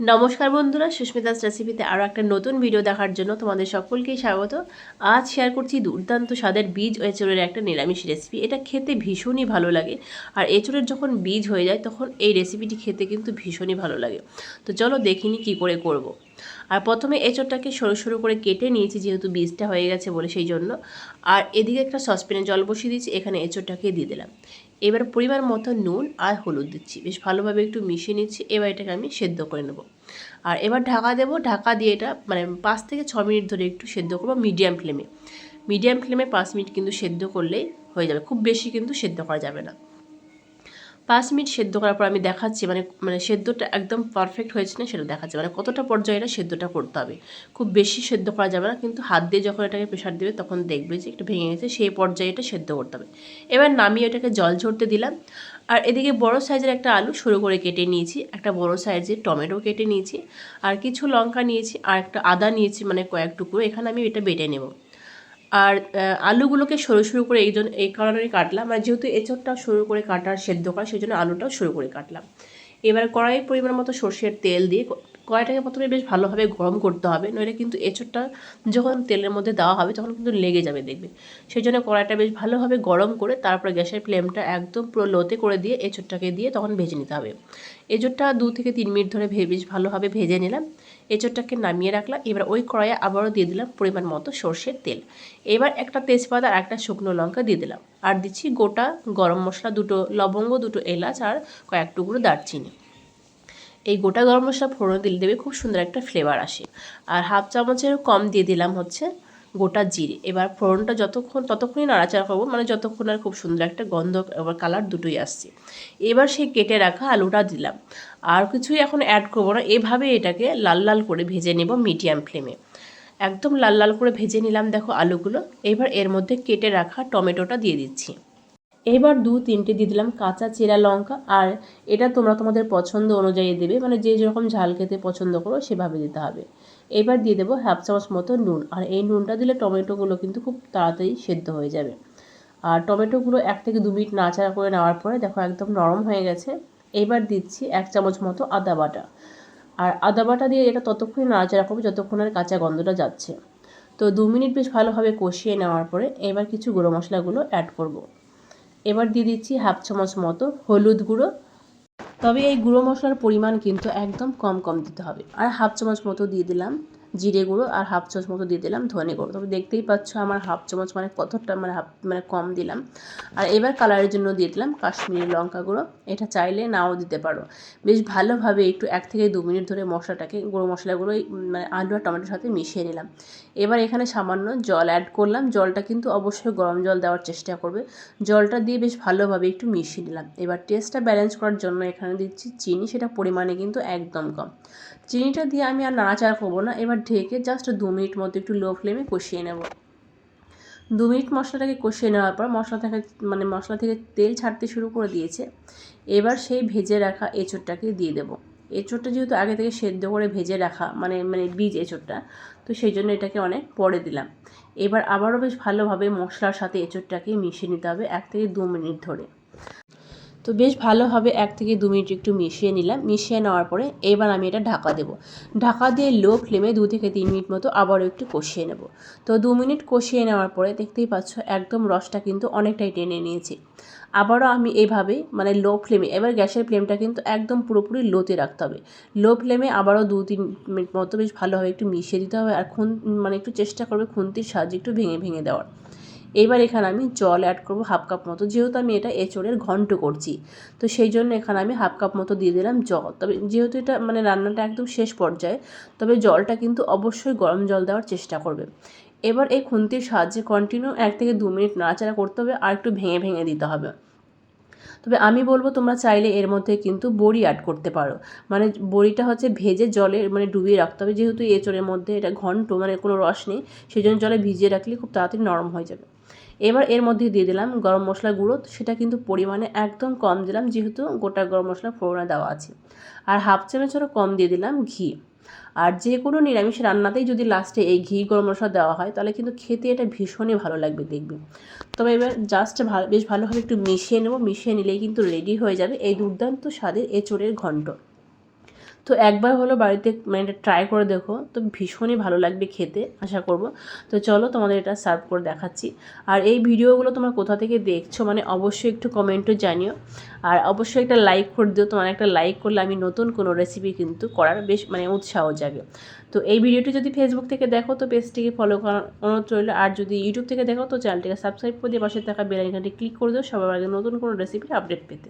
নমস্কার বন্ধুরা, সুস্মিতাস রেসিপিতে আরও একটা নতুন ভিডিও দেখার জন্য তোমাদের সকলকেই স্বাগত। আজ শেয়ার করছি দুর্দান্ত স্বাদের বীজ ও এঁচড়ের একটা নিরামিষ রেসিপি এটা খেতে ভীষণই ভালো লাগে আর এঁচড়ের যখন বীজ হয়ে যায় তখন এই রেসিপিটি খেতে কিন্তু ভীষণই ভালো লাগে। তো চলো দেখিনি কি করে করব। আর প্রথমে এঁচড়টাকে সরু সরু করে কেটে নিয়েছি যেহেতু বীজটা হয়ে গেছে বলে সেই জন্য। আর এদিকে একটা সসপ্যানে জল বসিয়ে দিয়েছি, এখানে এঁচড়টাকে দিয়ে দিলাম। এবার পরিমাণ মতো নুন আর হলুদ দিচ্ছি। বেশ ভালোভাবে একটু মিশিয়ে নিচ্ছি। এবার এটাকে আমি সেদ্ধ করে নেব। আর এবার ঢাকা দেব। ঢাকা দিয়ে এটা মানে পাঁচ থেকে ছ মিনিট ধরে একটু সেদ্ধ করব মিডিয়াম ফ্লেমে। মিডিয়াম ফ্লেমে পাঁচ মিনিট কিন্তু সেদ্ধ করলেই হয়ে যাবে। খুব বেশি কিন্তু সেদ্ধ করা যাবে না। পাঁচ মিনিট সেদ্ধ করার পর আমি দেখাচ্ছি মানে মানে সেদ্ধটা একদম পারফেক্ট হয়েছে না সেটা দেখাচ্ছি। মানে কতটা পর্যায়ে এটা সেদ্ধটা করতে হবে। খুব বেশি সেদ্ধ করা যাবে না, কিন্তু হাত দিয়ে যখন এটাকে প্রেশার দেবে তখন দেখবে যে একটু ভেঙে গেছে, সেই পর্যায়ে এটা সেদ্ধ করতে হবে। এবার নামিয়ে এটাকে জল ঝরতে দিলাম। আর এদিকে বড় সাইজের একটা আলু সরু করে কেটে নিয়েছি, একটা বড় সাইজের টমেটো কেটে নিয়েছি, আর কিছু লঙ্কা নিয়েছি, আর একটা আদা নিয়েছি মানে কয়েক টুকরো। এখানে আমি এটা বেটে নেব। আর আলুগুলোকে সরু সরু করে এই জন্য, এই কারণেই কাটলাম। আর যেহেতু এঁচড়টা সরু করে কাটার সেদ্ধ করা, সেই জন্য আলুটাও সরু করে কাটলাম। এবার কড়াই পরিমাণ মতো সর্ষের তেল দিয়ে কড়াইটাকে প্রথমে বেশ ভালোভাবে গরম করতে হবে, নইলে কিন্তু এঁচড়টা যখন তেলের মধ্যে দেওয়া হবে তখন কিন্তু লেগে যাবে দেখবে। সেই জন্য কড়াইটা বেশ ভালোভাবে গরম করে তারপরে গ্যাসের ফ্লেমটা একদম পুরো লোতে করে দিয়ে এঁচড়টাকে দিয়ে তখন ভেজে নিতে হবে। এঁচড়টা দু থেকে তিন মিনিট ধরে বেশ ভালোভাবে ভেজে নিলাম। এঁচড়টাকে নামিয়ে রাখলাম। এবার ওই কড়াইয়ে আবারও দিয়ে দিলাম পরিমাণ মতো সর্ষের তেল। এবার একটা তেজপাতা আর একটা শুকনো লঙ্কা দিয়ে দিলাম। আর দিচ্ছি গোটা গরম মশলা দুটো, লবঙ্গ দুটো, এলাচ আর কয়েক টুকরো দারচিনি। এই গোটা গরম মশলা ফোড়ন দিলে দেবে খুব সুন্দর একটা ফ্লেভার আসে। আর হাফ চামচের কম দিয়ে দিলাম হচ্ছে গোটা জিরে। এবার ফোড়নটা যতক্ষণ, ততক্ষণই নাড়াচাড়া করব মানে যতক্ষণ আর খুব সুন্দর একটা গন্ধ এবার কালার দুটোই আসছে। এবার সেই কেটে রাখা আলুটা দিলাম। আর কিছুই এখন অ্যাড করব না, এভাবে এটাকে লাল লাল করে ভেজে নেব মিডিয়াম ফ্লেমে একদম লাল লাল করে ভেজে নিলাম দেখো আলুগুলো। এবার এর মধ্যে কেটে রাখা টমেটোটা দিয়ে দিচ্ছি। এবার দু তিনটে দিয়ে দিলাম কাঁচা চেরা লঙ্কা, আর এটা তোমরা তোমাদের পছন্দ অনুযায়ী দেবে। মানে যে যেরকম ঝাল খেতে পছন্দ করো সেভাবে দিতে হবে। এবার দিয়ে দেবো হাফ চামচ মতো নুন, আর এই নুনটা দিলে টমেটোগুলো কিন্তু খুব তাড়াতাড়ি সেদ্ধ হয়ে যাবে। আর টমেটোগুলো এক থেকে দু মিনিট নাড়াচাড়া করে নেওয়ার পরে দেখো একদম নরম হয়ে গেছে। এবার দিচ্ছি এক চামচ মতো আদা বাটা। আর আদা বাটা দিয়ে এটা ততক্ষণই নাড়াচাড়া করব যতক্ষণ আর কাঁচা গন্ধটা যাচ্ছে। তো দু মিনিট বেশ ভালোভাবে কষিয়ে নেওয়ার পরে এবার কিছু গুঁড়ো মশলাগুলো অ্যাড করব। এবার দিয়ে দিচ্ছি হাফ চামচ মতো হলুদ গুঁড়ো। তবে এই গুঁড়ো মশলার পরিমাণ কিন্তু একদম কম কম দিতে হবে। আর হাফ চামচ মতো দিয়ে দিলাম জিরে গুঁড়ো আর হাফ চামচ মতো দিয়ে দিলাম ধনে গুঁড়ো। তবে দেখতেই পাচ্ছ আমার হাফ চামচ মানে কতটা মানে হাফ মানে কম দিলাম। আর এবার কালারের জন্য দিয়ে দিলাম কাশ্মীরি লঙ্কা গুঁড়ো। এটা চাইলে নাও দিতে পারো। বেশ ভালোভাবে একটু এক থেকে দু মিনিট ধরে মশলাটাকে গুঁড়ো মশলাগুলো মানে আলু আর টমেটোর সাথে মিশিয়ে নিলাম। এবার এখানে সামান্য জল অ্যাড করলাম। জলটা কিন্তু অবশ্যই গরম জল দেওয়ার চেষ্টা করবে। জলটা দিয়ে বেশ ভালোভাবে একটু মিশিয়ে নিলাম। এবার টেস্টটা ব্যালেন্স করার জন্য এখানে দিচ্ছি চিনি। সেটা পরিমাণে কিন্তু একদম কম। চিনিটা দিয়ে আমি আর নাড়াচাড়া করব না। এবার ঢেকে জাস্ট দু মিনিট মতো একটু লো ফ্লেমে কষিয়ে নেব। দু মিনিট মশলাটাকে কষিয়ে নেওয়ার পর মশলা থেকে মানে মশলা থেকে তেল ছাড়তে শুরু করে দিয়েছে। এবার সেই ভেজে রাখা এঁচোড়টাকে দিয়ে দেবো। এঁচোড়টা যেহেতু আগে থেকে সেদ্ধ করে ভেজে রাখা মানে মানে বীজ এঁচোড়টা, তো সেই জন্য এটাকে অনেক পরে দিলাম। এবার আবারও বেশ ভালোভাবে মশলার সাথে এঁচোড়টাকে মিশিয়ে নিতে হবে এক থেকে দু মিনিট ধরে। তো বেশ ভালোভাবে এক থেকে দু মিনিট একটু মিশিয়ে নিলাম। মিশিয়ে নেওয়ার পরে এবার আমি এটা ঢাকা দেব। ঢাকা দিয়ে লো ফ্লেমে দু থেকে তিন মিনিট মতো আবারও একটু কষিয়ে নেব। তো দু মিনিট কষিয়ে নেওয়ার পরে দেখতেই পাচ্ছ একদম রসটা কিন্তু অনেকটাই টেনে নিয়েছি। আবারও আমি এইভাবেই মানে লো ফ্লেমে, এবার গ্যাসের ফ্লেমটা কিন্তু একদম পুরোপুরি লোতে রাখতে হবে। লো ফ্লেমে আবারও দু তিন মিনিট মতো বেশ ভালোভাবে একটু মিশিয়ে দিতে হবে আর খুন মানে একটু চেষ্টা করবে খুন্তির সাহায্যে একটু ভেঙে ভেঙে দেওয়ার। এবার এখানে আমি জল অ্যাড করব হাফ কাপ মতো, যেহেতু আমি এটা এঁচড়ের ঘন্ট করছি। তো সেই জন্য এখানে আমি হাফ কাপ মতো দিয়ে দিলাম জল। তবে যেহেতু এটা মানে রান্নাটা একদম শেষ পর্যায়ে, তবে জলটা কিন্তু অবশ্যই গরম জল দেওয়ার চেষ্টা করবে। এবার এই খুন্তির সাহায্যে কন্টিনিউ এক থেকে দু মিনিট নাড়াচাড়া করতে হবে, আর একটু ভেঙে ভেঙে দিতে হবে। তবে আমি বলব তোমরা চাইলে এর মধ্যে কিন্তু বড়ি অ্যাড করতে পারো। মানে বড়িটা হচ্ছে ভেজে জলে মানে ডুবিয়ে রাখতে হবে। যেহেতু এঁচড়ের মধ্যে এটা ঘন্ট মানে কোনো রস নেই সেই জন্য জলে ভিজিয়ে রাখলে খুব তাড়াতাড়ি নরম হয়ে যাবে। এবার এর মধ্যে দিয়ে দিলাম গরম মশলা গুঁড়ো। সেটা কিন্তু পরিমাণে একদম কম দিলাম, যেহেতু গোটা গরম মশলা ফোড়নে দেওয়া আছে। আর হাফ চামচেরও কম দিয়ে দিলাম ঘি। আর যে কোনো নিরামিষ রান্নাতেই যদি লাস্টে এই ঘি, গরম মশলা দেওয়া হয়, তাহলে কিন্তু খেতে এটা ভীষণই ভালো লাগবে দেখবে। তবে এবার জাস্ট বেশ ভালোভাবে একটু মিশিয়ে নেব। মিশিয়ে নিলেই কিন্তু রেডি হয়ে যাবে এই দুর্দান্ত স্বাদের এ চোরের ঘন্ট। তো একবার হলো বাড়িতে মানে এটা ট্রাই করে দেখো, তো ভীষণই ভালো লাগবে খেতে, আশা করব। তো চলো তোমাদের এটা সার্ভ করে দেখাচ্ছি। আর এই ভিডিওগুলো তোমরা কোথা থেকে দেখছ মানে অবশ্যই একটু কমেন্টও জানিও। আর অবশ্যই একটা লাইক করে দিও, তোমার একটা লাইক করলে আমি নতুন কোনো রেসিপি কিন্তু করার বেশ মানে উৎসাহ জাগে। তো এই ভিডিওটি যদি ফেসবুক থেকে দেখো, তো পেজটিকে ফলো করার অনুরোধ রইল। আর যদি ইউটিউব থেকে দেখো, তো চ্যানেলটিকে সাবস্ক্রাইব করে দিয়ে পাশে থাকা বেল আইকনটি ক্লিক করে দিও, সবার আগে নতুন কোনো রেসিপির আপডেট পেতে।